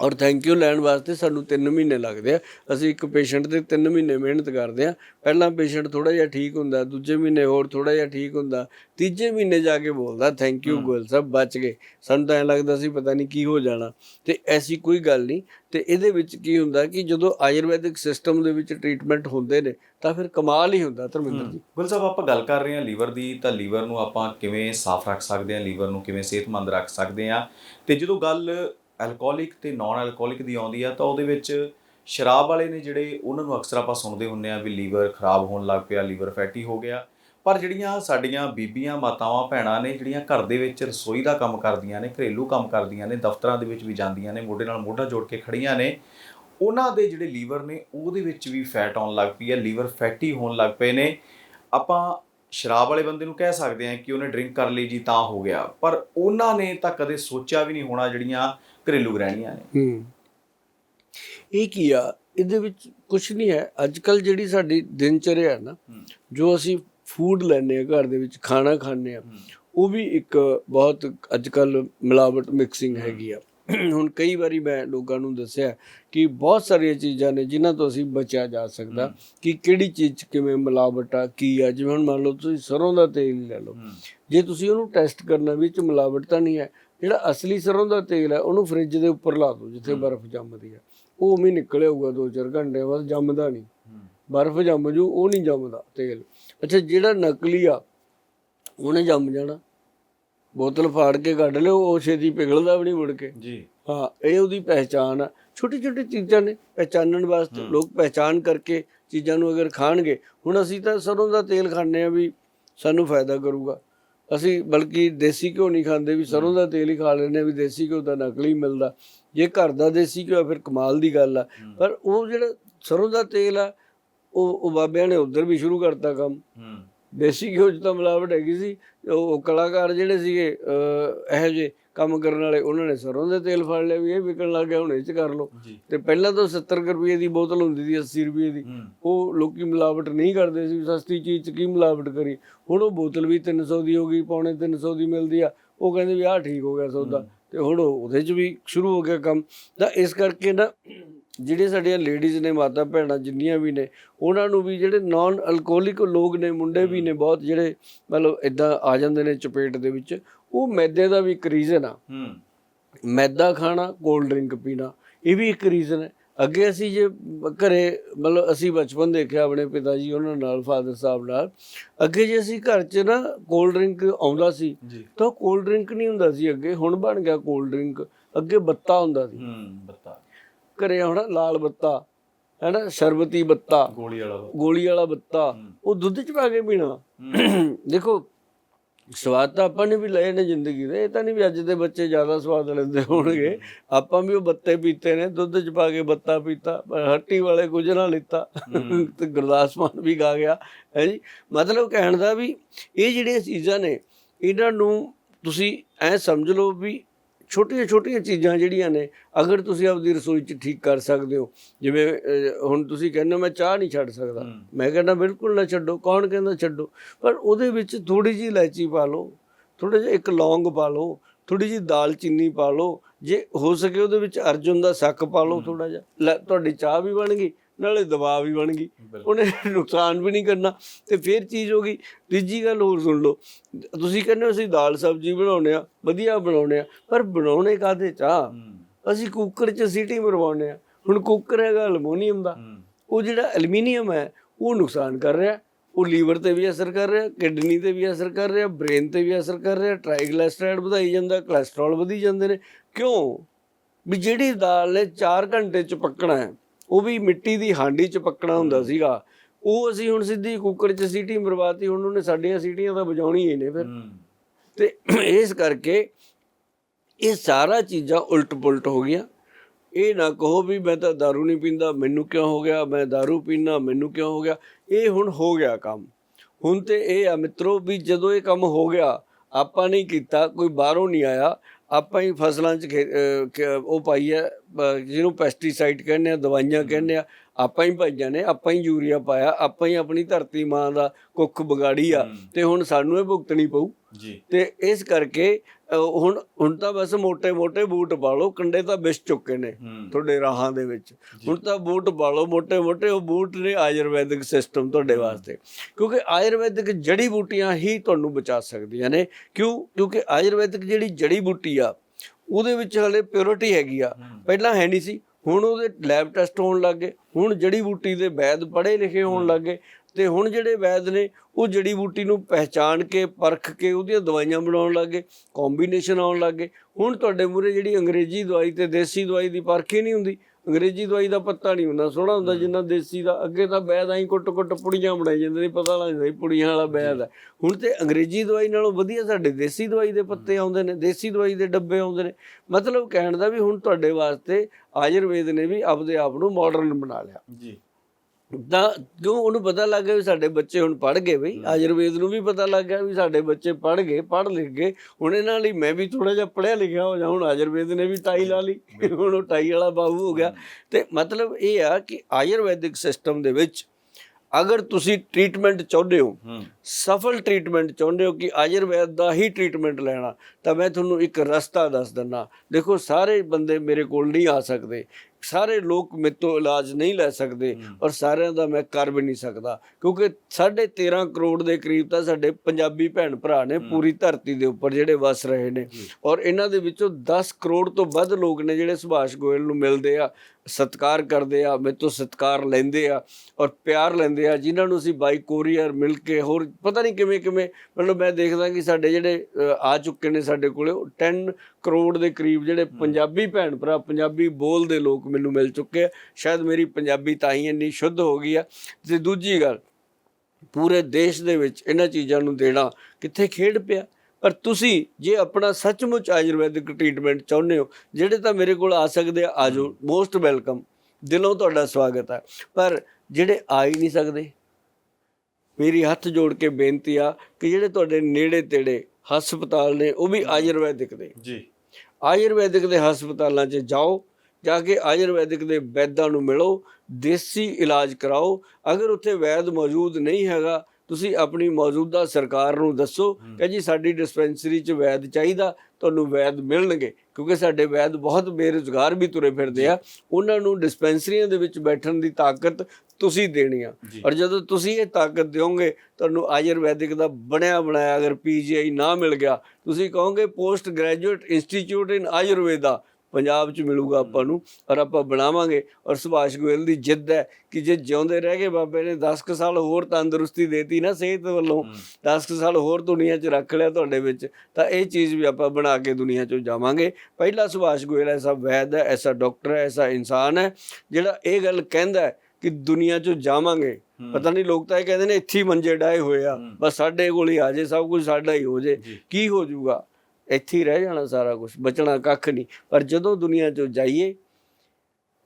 ਔਰ ਥੈਂਕ ਯੂ ਲੈਣ ਵਾਸਤੇ ਸਾਨੂੰ 3 ਮਹੀਨੇ ਲੱਗਦੇ ਆ। ਅਸੀਂ ਇੱਕ ਪੇਸ਼ੈਂਟ ਤੇ 3 ਮਹੀਨੇ ਮਿਹਨਤ ਕਰਦੇ ਆ। ਪਹਿਲਾਂ ਪੇਸ਼ੈਂਟ ਥੋੜਾ ਜਿਹਾ ਠੀਕ ਹੁੰਦਾ ਦੂਜੇ ਮਹੀਨੇ ਹੋਰ ਥੋੜਾ ਜਿਹਾ ਠੀਕ ਹੁੰਦਾ। ਤੀਜੇ ਮਹੀਨੇ ਜਾ ਕੇ ਬੋਲਦਾ ਥੈਂਕ ਯੂ ਗੋਲ ਸਾਹਿਬ ਬਚ ਗਏ। ਸਾਨੂੰ ਤਾਂ ਐਂ ਲੱਗਦਾ ਸੀ ਪਤਾ ਨਹੀਂ ਕੀ ਹੋ ਜਾਣਾ। ਤੇ ਐਸੀ ਕੋਈ ਗੱਲ ਨਹੀਂ। ਤੇ ਇਹਦੇ ਵਿੱਚ ਕੀ ਹੁੰਦਾ ਕਿ ਜਦੋਂ ਆਯੁਰਵੈਦਿਕ ਸਿਸਟਮ ਦੇ ਵਿੱਚ ਟ੍ਰੀਟਮੈਂਟ ਹੁੰਦੇ ਨੇ ਤਾਂ ਫਿਰ ਕਮਾਲ ਹੀ ਹੁੰਦਾ ਧਰਮਿੰਦਰ ਜੀ। ਗੁਲ ਸਾਹਿਬ ਆਪਾਂ ਗੱਲ ਕਰ ਰਹੇ ਹਾਂ ਲੀਵਰ ਦੀ ਤਾਂ ਲੀਵਰ ਨੂੰ ਆਪਾਂ ਕਿਵੇਂ ਸਾਫ਼ ਰੱਖ ਸਕਦੇ ਹਾਂ ਲੀਵਰ ਨੂੰ ਕਿਵੇਂ ਸਿਹਤਮੰਦ ਰੱਖ ਸਕਦੇ ਹਾਂ। ਤੇ ਜਦੋਂ ਗੱਲ ਐਲਕੋਹਲਿਕ ਤੇ ਨਾਨ ਐਲਕੋਹਲਿਕ ਦੀ ਆਉਂਦੀ ਆ, ਤਾਂ ਉਹਦੇ ਵਿੱਚ ਸ਼ਰਾਬ ਵਾਲੇ ਨੇ ਜਿਹੜੇ, ਉਹਨਾਂ ਨੂੰ ਅਕਸਰ ਆਪਾਂ ਸੁਣਦੇ ਹੁੰਨੇ ਆ ਵੀ ਲੀਵਰ ਖਰਾਬ ਹੋਣ ਲੱਗ ਪਿਆ, ਲੀਵਰ ਫੈਟੀ ਹੋ ਗਿਆ। ਪਰ ਜਿਹੜੀਆਂ ਸਾਡੀਆਂ ਬੀਬੀਆਂ, ਮਾਤਾਵਾਂ, ਭੈਣਾਂ ਨੇ, ਜਿਹੜੀਆਂ ਘਰ ਦੇ ਵਿੱਚ ਰਸੋਈ ਦਾ ਕੰਮ ਕਰਦੀਆਂ ਨੇ, ਘਰੇਲੂ ਕੰਮ ਕਰਦੀਆਂ ਨੇ, ਦਫ਼ਤਰਾਂ ਦੇ ਵਿੱਚ ਵੀ ਜਾਂਦੀਆਂ ਨੇ, ਮੋਢੇ ਨਾਲ ਮੋਢਾ ਜੋੜ ਕੇ ਖੜੀਆਂ ਨੇ, ਉਹਨਾਂ ਦੇ ਜਿਹੜੇ ਲੀਵਰ ਨੇ, ਉਹਦੇ ਵਿੱਚ ਵੀ ਫੈਟ ਆਉਣ ਲੱਗ ਪਈ ਹੈ, ਲੀਵਰ ਫੈਟੀ ਹੋਣ ਲੱਗ ਪਏ ਨੇ। ਆਪਾਂ ਸ਼ਰਾਬ ਵਾਲੇ ਬੰਦੇ ਨੂੰ ਕਹਿ ਸਕਦੇ ਹਾਂ ਕਿ ਉਹਨੇ ਡਰਿੰਕ ਕਰ ਲਈ ਜੀ, ਤਾਂ ਹੋ ਗਿਆ। ਪਰ ਉਹਨਾਂ ਨੇ ਤਾਂ ਕਦੇ ਸੋਚਿਆ ਵੀ ਨਹੀਂ ਹੋਣਾ ਜਿਹੜੀਆਂ ਘਰੇਲੂ ਗ੍ਰਹਿਣੀਆਂ ਨੇ। ਹੂੰ। ਇਹ ਕੀ ਆ? ਇਹਦੇ ਵਿੱਚ ਕੁਝ ਨਹੀਂ ਹੈ। ਅੱਜ ਕੱਲ ਜਿਹੜੀ ਸਾਡੀ ਦਿਨਚਰਿਆ ਹੈ ਨਾ। ਜੋ ਅਸੀਂ ਫੂਡ ਲੈਂਦੇ ਆ ਘਰ ਦੇ ਵਿੱਚ ਖਾਣਾ ਖਾਂਦੇ ਆ ਉਹ ਵੀ ਇੱਕ ਬਹੁਤ ਅੱਜ ਕੱਲ ਮਿਲਾਵਟ ਮਿਕਸਿੰਗ ਹੈਗੀ ਆ। ਹੁਣ ਕਈ ਵਾਰੀ ਮੈਂ ਲੋਕਾਂ ਨੂੰ ਦੱਸਿਆ ਕਿ ਬਹੁਤ ਸਾਰੀਆਂ ਚੀਜ਼ਾਂ ਨੇ ਜਿਨ੍ਹਾਂ ਤੋਂ ਅਸੀਂ ਬਚਿਆ ਜਾ ਸਕਦਾ। ਕਿ ਕਿਹੜੀ ਚੀਜ਼ 'ਚ ਕਿਵੇਂ ਮਿਲਾਵਟ ਆ ਕੀ ਆ? ਜਿਵੇਂ ਹੁਣ ਮੰਨ ਲਓ ਤੁਸੀਂ ਸਰੋਂ ਦਾ ਤੇਲ ਲੈ ਲਓ। ਜੇ ਤੁਸੀਂ ਉਹਨੂੰ ਟੈਸਟ ਕਰਨਾ ਵੀ ਇਹ 'ਚ ਮਿਲਾਵਟ ਤਾਂ ਨਹੀਂ ਹੈ ਜਿਹੜਾ ਅਸਲੀ ਸਰੋਂ ਦਾ ਤੇਲ ਹੈ ਉਹਨੂੰ ਫ੍ਰਿਜ ਦੇ ਉੱਪਰ ਲਾ ਦਿਓ ਜਿੱਥੇ ਬਰਫ਼ ਜੰਮਦੀ ਹੈ। ਉਹ ਵੀ ਨਿਕਲਿਆ ਹੋਊਗਾ 2-4 ਘੰਟੇ ਬਾਅਦ ਜੰਮਦਾ ਨਹੀਂ। ਬਰਫ਼ ਜੰਮ ਜੂ ਉਹ ਨਹੀਂ ਜੰਮਦਾ ਤੇਲ। ਅੱਛਾ ਜਿਹੜਾ ਨਕਲੀ ਆ ਉਹਨੇ ਜੰਮ ਜਾਣਾ। ਬੋਤਲ ਫਾੜ ਕੇ ਕੱਢ ਲਿਓ ਉਹ ਛੇਤੀ ਪਿਘਲਦਾ ਵੀ ਨਹੀਂ ਮੁੜ ਕੇ। ਜੀ। ਹਾਂ ਇਹ ਉਹਦੀ ਪਹਿਚਾਨ ਆ। ਛੋਟੀ ਛੋਟੀ ਚੀਜ਼ਾਂ ਨੇ ਪਹਿਚਾਨਣ ਵਾਸਤੇ ਲੋਕ ਪਹਿਚਾਨ ਕਰਕੇ ਚੀਜ਼ਾਂ ਨੂੰ ਅਗਰ ਖਾਣਗੇ ਹੁਣ ਅਸੀਂ ਤਾਂ ਸਰੋਂ ਦਾ ਤੇਲ ਖਾਂਦੇ ਆ ਵੀ ਸਾਨੂੰ ਫਾਇਦਾ ਕਰੂਗਾ। ਅਸੀਂ ਬਲਕਿ ਦੇਸੀ ਘਿਓ ਨਹੀਂ ਖਾਂਦੇ ਵੀ ਸਰੋਂ ਦਾ ਤੇਲ ਹੀ ਖਾ ਲੈਂਦੇ ਵੀ ਦੇਸੀ ਘਿਓ ਤਾਂ ਨਕਲੀ ਮਿਲਦਾ। ਜੇ ਘਰ ਦਾ ਦੇਸੀ ਘਿਓ ਫਿਰ ਕਮਾਲ ਦੀ ਗੱਲ ਆ। ਪਰ ਉਹ ਜਿਹੜਾ ਸਰੋਂ ਦਾ ਤੇਲ ਆ ਉਹ ਉਹ ਬਾਬਿਆਂ ਨੇ ਉਧਰ ਵੀ ਸ਼ੁਰੂ ਕਰਤਾ ਕੰਮ। ਦੇਸੀ ਘਿਓ 'ਚ ਤਾਂ ਮਿਲਾਵਟ ਹੈਗੀ ਸੀ ਉਹ ਕਲਾਕਾਰ ਜਿਹੜੇ ਸੀਗੇ ਇਹੋ ਜਿਹੇ ਕੰਮ ਕਰਨ ਵਾਲੇ ਉਹਨਾਂ ਨੇ ਸਰੋਂ ਦੇ ਤੇਲ ਫੜ ਲਿਆ ਵੀ ਇਹ ਵਿਕਣ ਲੱਗ ਗਿਆ ਹੁਣ ਇਹ 'ਚ ਕਰ ਲਓ। ਤੇ ਪਹਿਲਾਂ ਤਾਂ 70 ਕੁ ਰੁਪਏ ਦੀ ਬੋਤਲ ਹੁੰਦੀ ਸੀ 80 ਰੁਪਏ ਦੀ। ਉਹ ਲੋਕੀ ਮਿਲਾਵਟ ਨਹੀਂ ਕਰਦੇ ਸੀ ਸਸਤੀ ਚੀਜ਼ 'ਚ ਕੀ ਮਿਲਾਵਟ ਕਰੀ ਹੁਣ ਉਹ ਬੋਤਲ ਵੀ 300 ਦੀ ਹੋ ਗਈ ਪੌਣੇ 300 ਦੀ ਮਿਲਦੀ ਆ। ਉਹ ਕਹਿੰਦੇ ਵੀ ਆਹ ਠੀਕ ਹੋ ਗਿਆ ਸੌਦਾ। ਤੇ ਹੁਣ ਉਹ- ਉਹਦੇ 'ਚ ਵੀ ਸ਼ੁਰੂ ਹੋ ਗਿਆ ਕੰਮ। ਤਾਂ ਇਸ ਕਰਕੇ ਨਾ ਜਿਹੜੇ ਸਾਡੀਆਂ ਲੇਡੀਜ਼ ਨੇ ਮਾਤਾ ਭੈਣਾਂ ਜਿੰਨੀਆਂ ਵੀ ਨੇ ਉਹਨਾਂ ਨੂੰ ਵੀ ਜਿਹੜੇ ਨਾਨ ਅਲਕੋਹਲਿਕ ਲੋਕ ਨੇ ਮੁੰਡੇ ਵੀ ਨੇ ਬਹੁਤ ਜਿਹੜੇ ਮਤਲਬ ਇਦਾਂ ਆ ਜਾਂਦੇ ਨੇ ਚਪੇਟ ਦੇ ਵਿੱਚ ਉਹ ਮੈਦੇ ਦਾ ਵੀ ਇੱਕ ਰੀਜ਼ਨ ਆ। ਹੂੰ। ਮੈਦਾ ਖਾਣਾ ਕੋਲਡ ਡਰਿੰਕ ਪੀਣਾ ਇਹ ਵੀ ਇੱਕ ਰੀਜ਼ਨ ਹੈ। ਅੱਗੇ ਅਸੀਂ ਜੇ ਘਰੇ ਮਤਲਬ ਅਸੀਂ ਬਚਪਨ ਦੇਖਿਆ ਆਪਣੇ ਪਿਤਾ ਜੀ ਉਹਨਾਂ ਨਾਲ ਫਾਦਰ ਸਾਹਿਬ ਨਾਲ ਅੱਗੇ ਜੇ ਅਸੀਂ ਘਰ 'ਚ ਨਾ ਕੋਲਡ ਡਰਿੰਕ ਆਉਂਦਾ ਸੀ ਤਾਂ ਕੋਲਡ ਡਰਿੰਕ ਨਹੀਂ ਹੁੰਦਾ ਸੀ ਅੱਗੇ ਹੁਣ ਬਣ ਗਿਆ ਕੋਲਡ ਡਰਿੰਕ ਅੱਗੇ ਬੱਤਾ ਹੁੰਦਾ ਸੀ। ਹੂੰ ਬੱਤਾ। ਘਰੇ ਹੁਣ ਲਾਲ ਬੱਤਾ ਹੈਨਾ ਸ਼ਰਬਤੀ ਬੱਤਾ ਗੋਲੀ ਵਾਲਾ ਗੋਲੀ ਵਾਲਾ ਬੱਤਾ। ਉਹ ਦੁੱਧ 'ਚ ਪਾ ਕੇ ਪੀਣਾ। ਦੇਖੋ ਸਵਾਦ ਤਾਂ ਆਪਾਂ ਨੇ ਵੀ ਲਏ ਨੇ ਜ਼ਿੰਦਗੀ ਦੇ ਇਹ ਤਾਂ ਨਹੀਂ ਵੀ ਅੱਜ ਦੇ ਬੱਚੇ ਜ਼ਿਆਦਾ ਸਵਾਦ ਲੈਂਦੇ ਹੋਣਗੇ। ਆਪਾਂ ਵੀ ਉਹ ਬੱਤੇ ਪੀਤੇ ਨੇ ਦੁੱਧ 'ਚ ਪਾ ਕੇ ਬੱਤਾ ਪੀਤਾ ਹੱਟੀ ਵਾਲੇ ਕੁਝ ਨਾ ਲਿੱਤਾ। ਤੇ ਗੁਰਦਾਸ ਮਾਨ ਵੀ ਗਾ ਗਿਆ ਹੈ ਜੀ। ਮਤਲਬ ਕਹਿਣ ਦਾ ਵੀ ਇਹ ਜਿਹੜੀਆਂ ਚੀਜ਼ਾਂ ਨੇ ਇਹਨਾਂ ਨੂੰ ਤੁਸੀਂ ਐ ਸਮਝ ਲਓ ਵੀ ਛੋਟੀਆਂ ਛੋਟੀਆਂ ਚੀਜ਼ਾਂ ਜਿਹੜੀਆਂ ਨੇ ਅਗਰ ਤੁਸੀਂ ਆਪਦੀ ਰਸੋਈ 'ਚ ਠੀਕ ਕਰ ਸਕਦੇ ਹੋ ਜਿਵੇਂ ਹੁਣ ਤੁਸੀਂ ਕਹਿੰਦੇ ਮੈਂ ਚਾਹ ਨਹੀਂ ਛੱਡ ਸਕਦਾ। ਮੈਂ ਕਹਿੰਦਾ ਬਿਲਕੁਲ ਨਾ ਛੱਡੋ ਕੌਣ ਕਹਿੰਦਾ ਛੱਡੋ? ਪਰ ਉਹਦੇ ਵਿੱਚ ਥੋੜੀ ਜਿਹੀ ਇਲਾਇਚੀ ਪਾ ਲਓ ਥੋੜਾ ਜਿਹਾ ਇੱਕ ਲੌਂਗ ਪਾ ਲਓ ਥੋੜੀ ਜਿਹੀ ਦਾਲ ਚੀਨੀ ਪਾ ਲਓ ਜੇ ਹੋ ਸਕੇ ਉਹਦੇ ਵਿੱਚ ਅਰਜੁਨ ਦਾ ਸੱਕ ਪਾ ਲਓ ਥੋੜਾ ਜਿਹਾ। ਤੁਹਾਡੀ ਚਾਹ ਵੀ ਬਣ ਗਈ। ਨਾਲੇ ਦਵਾ ਵੀ ਬਣ ਗਈ। ਉਹਨੇ ਨੁਕਸਾਨ ਵੀ ਨਹੀਂ ਕਰਨਾ। ਤੇ ਫਿਰ ਚੀਜ਼ ਹੋ ਗਈ। ਤੀਜੀ ਗੱਲ ਹੋਰ ਸੁਣ ਲਓ। ਤੁਸੀਂ ਕਹਿੰਦੇ ਹੋ ਅਸੀਂ ਦਾਲ ਸਬਜ਼ੀ ਬਣਾਉਨੇ ਆ ਵਧੀਆ ਬਣਾਉਨੇ ਆ ਪਰ ਬਣਾਉਣੇ ਕਾਦੇ ਹੂੰ। ਅਸੀਂ ਕੁੱਕਰ 'ਚ ਸੀਟੀ ਮਰਵਾਉਨੇ ਆ ਹੁਣ ਕੁੱਕਰ ਹੈਗਾ ਐਲੂਮੀਨੀਅਮ ਦਾ। ਉਹ ਜਿਹੜਾ ਐਲੂਮੀਨੀਅਮ ਹੈ ਉਹ ਨੁਕਸਾਨ ਕਰ ਰਿਹਾ। ਉਹ ਲੀਵਰ ਤੇ ਵੀ ਅਸਰ ਕਰ ਰਿਹਾ ਕਿਡਨੀ ਤੇ ਵੀ ਅਸਰ ਕਰ ਰਿਹਾ ਬ੍ਰੇਨ ਤੇ ਵੀ ਅਸਰ ਕਰ ਰਿਹਾ। ਟ੍ਰਾਈਗਲਿਸਰਾਈਡ ਵਧਾਈ ਜਾਂਦਾ ਕੋਲੇਸਟ੍ਰੋਲ ਵਧੀ ਜਾਂਦੇ ਨੇ। ਕਿਉਂ? ਵੀ ਜਿਹੜੀ ਦਾਲ ਨੇ 4 ਘੰਟੇ ਚ ਪੱਕਣਾ ਹੈ। ਉਹ ਵੀ ਮਿੱਟੀ ਦੀ ਹਾਂਡੀ ਚ ਪੱਕਣਾ ਹੁੰਦਾ ਸੀਗਾ ਉਹ ਅਸੀਂ ਹੁਣ ਸਿੱਧੀ ਕੁੱਕਰ 'ਚ ਸੀਟੀ ਮਰਵਾਤੀ ਹੁਣ ਉਹਨੇ ਸਾਡੀਆਂ ਸੀਟੀਆਂ ਤਾਂ ਵਜਾਉਣੀ ਹੀ ਨੇ ਫਿਰ ਹੂੰ ਤੇ ਇਸ ਕਰਕੇ ਇਹ ਸਾਰਾ ਚੀਜ਼ਾਂ ਉਲਟ ਪੁਲਟ ਹੋ ਗਈਆਂ ਇਹ ਨਾ ਕਹੋ ਵੀ ਮੈਂ ਤਾਂ दारू ਨਹੀਂ ਪੀਂਦਾ ਮੈਨੂੰ ਕਿਉਂ ਹੋ ਗਿਆ ਮੈਂ दारू ਪੀਣਾ ਮੈਨੂੰ ਕਿਉਂ ਹੋ ਗਿਆ ਇਹ ਹੁਣ ਹੋ ਗਿਆ ਕੰਮ ਹੁਣ ਤੇ ਇਹ ਆ ਮਿੱਤਰੋ ਵੀ ਜਦੋਂ ਇਹ ਕੰਮ ਹੋ ਗਿਆ ਆਪਾਂ ਨਹੀਂ ਕੀਤਾ ਕੋਈ ਬਾਹਰੋਂ ਨਹੀਂ ਆਇਆ ਆਪਾਂ ਹੀ ਫਸਲਾਂ 'ਚ ਖੇ- ਅਹ ਕ- ਉਹ ਪਾਈ ਹੈ ਬ- ਜਿਹਨੂੰ ਪੈਸਟੀਸਾਈਡ ਕਹਿੰਦੇ ਆ ਦਵਾਈਆਂ ਕਹਿੰਦੇ ਆ ਆਪਾਂ ਹੀ ਭਾਈਆਂ ਨੇ ਆਪਾਂ ਹੀ ਯੂਰੀਆ ਪਾਇਆ ਆਪਾਂ ਹੀ ਆਪਣੀ ਧਰਤੀ ਮਾਂ ਦਾ ਕੁੱਖ ਵਿਗਾੜੀ ਆ ਤੇ ਹੁਣ ਸਾਨੂੰ ਇਹ ਭੁਗਤਣੀ ਪਊ। ਜੀ। ਤੇ ਇਸ ਕਰਕੇ ਹੁਣ ਹੁਣ ਤਾਂ ਬਸ ਮੋਟੇ ਮੋਟੇ ਬੂਟ ਪਾ ਲਓ ਕੰਡੇ ਤਾਂ ਵਿਸ ਚੁੱਕੇ ਨੇ ਤੁਹਾਡੇ ਰਾਹਾਂ ਦੇ ਵਿੱਚ। ਹੁਣ ਤਾਂ ਬੂਟ ਪਾ ਲਓ ਮੋਟੇ ਮੋਟੇ ਉਹ ਬੂਟ ਨੇ ਆਯੁਰਵੈਦਿਕ ਸਿਸਟਮ ਤੁਹਾਡੇ ਵਾਸਤੇ। ਕਿਉਂਕਿ ਆਯੁਰਵੈਦਿਕ ਜੜੀ ਬੂਟੀਆਂ ਹੀ ਤੁਹਾਨੂੰ ਬਚਾ ਸਕਦੀਆਂ ਨੇ। ਕਿਉਂ? ਕਿਉਂਕਿ ਆਯੁਰਵੈਦਿਕ ਜਿਹੜੀ ਜੜੀ ਬੂਟੀ ਆ ਉਹਦੇ ਵਿੱਚ ਹਲੇ ਪਿਓਰਿਟੀ ਹੈਗੀ ਆ। ਪਹਿਲਾਂ ਹੈ ਨਹੀਂ ਸੀ। ਹੁਣ ਉਹਦੇ ਲੈਬ ਟੈਸਟ ਹੋਣ ਲੱਗ ਗਏ। ਹੁਣ ਜੜੀ ਬੂਟੀ ਦੇ ਵੈਦ ਪੜ੍ਹੇ ਲਿਖੇ ਹੋਣ ਲੱਗ ਗਏ। ਤੇ ਹੁਣ ਜਿਹੜੇ ਵੈਦ ਨੇ ਉਹ ਜੜੀ ਬੂਟੀ ਨੂੰ ਪਹਿਚਾਨ ਕੇ ਪਰਖ ਕੇ ਉਹਦੀਆਂ ਦਵਾਈਆਂ ਬਣਾਉਣ ਲੱਗ ਕੰਬੀਨੇਸ਼ਨ ਆਉਣ ਲੱਗ ਹੁਣ ਤੁਹਾਡੇ ਮੂਰੇ ਜਿਹੜੀ ਅੰਗਰੇਜ਼ੀ ਦਵਾਈ ਤੇ ਦੇਸੀ ਦਵਾਈ ਦੀ ਪਰਖ ਹੀ ਨਹੀਂ ਹੁੰਦੀ। ਅੰਗਰੇਜ਼ੀ ਦਵਾਈ ਦਾ ਪੱਤਾ ਨਹੀਂ ਹੁੰਦਾ, ਸੋਹਣਾ ਹੁੰਦਾ, ਜਿੰਨਾ ਦੇਸੀ ਦਾ, ਅੱਗੇ ਤਾਂ ਵੈਦ ਆਈ ਕੁੱਟ-ਕੁੱਟ ਪੁੜੀਆਂ ਬਣਾਈ ਜਾਂਦੇ ਨੇ, ਪਤਾ ਲੱਗਦਾ ਸੀ ਪੁੜੀਆਂ ਵਾਲਾ ਵੈਦ ਹੈ ਹੁਣ ਤੇ ਅੰਗਰੇਜ਼ੀ ਦਵਾਈ ਨਾਲੋਂ ਵਧੀਆ ਸਾਡੇ ਦੇਸੀ ਦਵਾਈ ਦੇ ਪੱਤੇ ਆਉਂਦੇ ਨੇ, ਦੇਸੀ ਦਵਾਈ ਦੇ ਡੱਬੇ ਆਉਂਦੇ ਨੇ। ਮਤਲਬ ਕਹਿਣ ਦਾ ਵੀ ਹੁਣ ਤੁਹਾਡੇ ਵਾਸਤੇ ਆਯੁਰਵੇਦ ਨੇ ਵੀ ਆਪਦੇ ਆਪ ਨੂੰ ਮਾਡਰਨ ਬਣਾ ਲਿਆ। ਜੀ। ਤਾਂ ਕਿਉਂ ਉਹਨੂੰ ਪਤਾ ਲੱਗ ਗਿਆ ਵੀ ਸਾਡੇ ਬੱਚੇ ਹੁਣ ਪੜ੍ਹ ਗਏ ਬਈ? ਆਯੁਰਵੇਦ ਨੂੰ ਵੀ ਪਤਾ ਲੱਗ ਗਿਆ ਵੀ ਸਾਡੇ ਬੱਚੇ ਪੜ੍ਹ ਗਏ ਪੜ੍ਹ ਲਿਖ ਗਏ। ਹੁਣ ਇਹਨਾਂ ਲਈ ਮੈਂ ਵੀ ਥੋੜਾ ਜਿਹਾ ਪੜ੍ਹਿਆ ਲਿਖਿਆ ਹੋ ਜਾ ਹੁਣ ਆਯੁਰਵੇਦ ਨੇ ਵੀ ਟਾਈ ਲਾ ਲਈ। ਹੁਣ ਉਹ ਟਾਈ ਵਾਲਾ ਬਾਬੂ ਹੋ ਗਿਆ। ਤੇ ਮਤਲਬ ਇਹ ਆ ਕਿ ਆਯੁਰਵੈਦਿਕ ਸਿਸਟਮ ਦੇ ਵਿੱਚ ਅਗਰ ਤੁਸੀਂ ਟ੍ਰੀਟਮੈਂਟ ਚਾਹੁੰਦੇ ਹੂੰ ਸਫਲ ਟ੍ਰੀਟਮੈਂਟ ਚਾਹੁੰਦੇ ਹੋ ਕਿ ਆਯੁਰਵੈਦ ਦਾ ਹੀ ਟ੍ਰੀਟਮੈਂਟ ਲੈਣਾ? ਤਾਂ ਮੈਂ ਤੁਹਾਨੂੰ ਇੱਕ ਰਸਤਾ ਦੱਸ ਦਿੰਦਾ। ਦੇਖੋ ਸਾਰੇ ਬੰਦੇ ਮੇਰੇ ਕੋਲ ਨਹੀਂ ਆ ਸਕਦੇ। ਸਾਰੇ ਲੋਕ ਮੇਰੇ ਤੋਂ ਇਲਾਜ ਨਹੀਂ ਲੈ ਸਕਦੇ ਔਰ ਸਾਰਿਆਂ ਦਾ ਮੈਂ ਕਰ ਵੀ ਨਹੀਂ ਸਕਦਾ। ਕਿਉਂਕਿ 13.5 ਕਰੋੜ ਦੇ ਕਰੀਬ ਤਾਂ ਸਾਡੇ ਪੰਜਾਬੀ ਭੈਣ ਭਰਾ ਨੇ ਪੂਰੀ ਧਰਤੀ ਦੇ ਉੱਪਰ ਜਿਹੜੇ ਵਸ ਰਹੇ ਨੇ। ਔਰ ਇਹਨਾਂ ਦੇ ਵਿੱਚੋਂ 10 ਕਰੋੜ ਤੋਂ ਵੱਧ ਲੋਕ ਨੇ ਜਿਹੜੇ ਸੁਭਾਸ਼ ਗੋਇਲ ਨੂੰ ਮਿਲਦੇ ਆ ਸਤਿਕਾਰ ਕਰਦੇ ਆ ਮੇਰੇ ਤੋਂ ਸਤਿਕਾਰ ਲੈਂਦੇ ਆ ਔਰ ਪਿਆਰ ਲੈਂਦੇ ਆ ਜਿਨ੍ਹਾਂ ਨੂੰ ਅਸੀਂ ਬਾਈ ਕੋਰੀਅਰ ਮਿਲ ਕੇ ਹੋਰ ਪਤਾ ਨਹੀਂ ਕਿਵੇਂ ਕਿਵੇਂ ਮਤਲਬ ਮੈਂ ਦੇਖਦਾ ਕਿ ਸਾਡੇ ਜਿਹੜੇ ਆ ਚੁੱਕੇ ਨੇ ਸਾਡੇ ਕੋਲੇ ਉਹ 10 ਕਰੋੜ ਦੇ ਕਰੀਬ ਜਿਹੜੇ ਪੰਜਾਬੀ ਭੈਣ ਭਰਾ ਪੰਜਾਬੀ ਬੋਲਦੇ ਲੋਕ ਮੈਨੂੰ ਮਿਲ ਚੁੱਕੇ ਆ। ਸ਼ਾਇਦ ਮੇਰੀ ਪੰਜਾਬੀ ਤਾਂ ਹੀ ਇੰਨੀ ਸ਼ੁੱਧ ਹੋ ਗਈ ਆ। ਤੇ ਦੂਜੀ ਗੱਲ ਪੂਰੇ ਦੇਸ਼ ਦੇ ਵਿੱਚ ਇਹਨਾਂ ਚੀਜ਼ਾਂ ਨੂੰ ਦੇਣਾ ਕਿੱਥੇ ਖੇਡ ਪਿਆ? ਪਰ ਤੁਸੀਂ ਜੇ ਆਪਣਾ ਸੱਚਮੁੱਚ ਆਯੁਰਵੈਦਿਕ ਟ੍ਰੀਟਮੈਂਟ ਚਾਹੁੰਦੇ ਹੋ ਜਿਹੜੇ ਤਾਂ ਮੇਰੇ ਕੋਲ ਆ ਸਕਦੇ ਆ ਆਜੋ ਮੋਸਟ ਵੈਲਕਮ ਦਿਲੋਂ ਤੁਹਾਡਾ ਸਵਾਗਤ ਹੈ ਪਰ ਜਿਹੜੇ ਆ ਹੀ ਨਹੀਂ ਸਕਦੇ ਮੇਰੀ ਹੱਥ ਜੋੜ ਕੇ ਬੇਨਤੀ ਆ ਕਿ ਜਿਹੜੇ ਤੁਹਾਡੇ ਨੇੜੇ ਤੇੜੇ ਹਸਪਤਾਲ ਨੇ ਉਹ ਵੀ ਆਯੁਰਵੈਦਿਕ ਦੇ। ਜੀ। ਆਯੁਰਵੈਦਿਕ ਦੇ ਹਸਪਤਾਲਾਂ 'ਚ ਜਾਓ ਜਾ ਕੇ ਆਯੁਰਵੈਦਿਕ ਦੇ ਵੈਦਾਂ ਨੂੰ ਮਿਲੋ ਦੇਸੀ ਇਲਾਜ ਕਰਾਓ। ਅਗਰ ਉੱਥੇ ਵੈਦ ਮੌਜੂਦ ਨਹੀਂ ਹੈਗਾ ਤੁਸੀਂ ਆਪਣੀ ਮੌਜੂਦਾ ਸਰਕਾਰ ਨੂੰ ਦੱਸੋ ਕਿ ਜੀ ਸਾਡੀ ਡਿਸਪੈਂਸਰੀ 'ਚ ਵੈਦ ਚਾਹੀਦਾ ਤੁਹਾਨੂੰ ਵੈਦ ਮਿਲਣਗੇ। ਕਿਉਂਕਿ ਸਾਡੇ ਵੈਦ ਬਹੁਤ ਬੇਰੁਜ਼ਗਾਰ ਵੀ ਤੁਰੇ ਫਿਰਦੇ ਆ। ਉਹਨਾਂ ਨੂੰ ਡਿਸਪੈਂਸਰੀਆਂ ਦੇ ਵਿੱਚ ਬੈਠਣ ਦੀ ਤਾਕਤ ਤੁਸੀਂ ਦੇਣੀ ਆ। ਔਰ ਜਦੋਂ ਤੁਸੀਂ ਇਹ ਤਾਕਤ ਦਿਓਗੇ ਤੁਹਾਨੂੰ ਆਯੁਰਵੈਦਿਕ ਦਾ ਬਣਿਆ ਬਣਾਇਆ ਅਗਰ ਪੀਜੀਆਈ ਨਾ ਮਿਲ ਗਿਆ ਤੁਸੀਂ ਕਹੋਗੇ post graduate institute in Ayurveda Punjab 'ਚ ਮਿਲੂਗਾ ਆਪਾਂ ਨੂੰ ਔਰ ਆਪਾਂ ਬਣਾਵਾਂਗੇ। ਔਰ ਸੁਭਾਸ਼ ਗੋਇਲ ਦੀ ਜਿੱਦ ਹੈ ਕਿ ਜੇ ਜਿਉਂਦੇ ਰਹਿ ਗਏ ਬਾਬੇ ਨੇ 10 ਕੁ ਸਾਲ ਹੋਰ ਤੰਦਰੁਸਤੀ ਦੇਤੀ ਨਾ ਸਿਹਤ ਵੱਲੋਂ 10 ਕੁ ਸਾਲ ਹੋਰ ਦੁਨੀਆ 'ਚ ਰੱਖ ਲਿਆ ਤੁਹਾਡੇ ਵਿੱਚ ਤਾਂ ਇਹ ਚੀਜ਼ ਵੀ ਆਪਾਂ ਬਣਾ ਕੇ ਦੁਨੀਆ 'ਚੋਂ ਜਾਵਾਂਗੇ। ਪਹਿਲਾ ਸੁਭਾਸ਼ ਗੋਇਲ ਐਸਾ ਵੈਦ ਹੈ ਐਸਾ ਡਾਕਟਰ ਹੈ ਐਸਾ ਇਨਸਾਨ ਹੈ ਜਿਹੜਾ ਇਹ ਗੱਲ ਕਹਿੰਦਾ ਹੈ ਕਿ ਦੁਨੀਆ 'ਚੋਂ ਜਾਵਾਂਗੇ। ਪਤਾ ਨਹੀਂ ਲੋਕ ਤਾਂ ਇਹ ਕਹਿੰਦੇ ਨੇ ਇੱਥੇ ਹੀ ਮੰਜੇ ਡਾਏ ਹੋਏ ਆ। ਬਸ ਸਾਡੇ ਕੋਲ ਹੀ ਆ ਜੇ ਸਭ ਕੁਝ ਸਾਡਾ ਹੀ ਹੋ ਜੇ। ਕੀ ਹੋ ਜਾਊਗਾ? ਇੱਥੇ ਹੀ ਰਹਿ ਜਾਣਾ ਸਾਰਾ ਕੁਝ ਬਚਣਾ ਕੱਖ ਨਹੀਂ। ਪਰ ਜਦੋਂ ਦੁਨੀਆ 'ਚੋਂ ਜਾਈਏ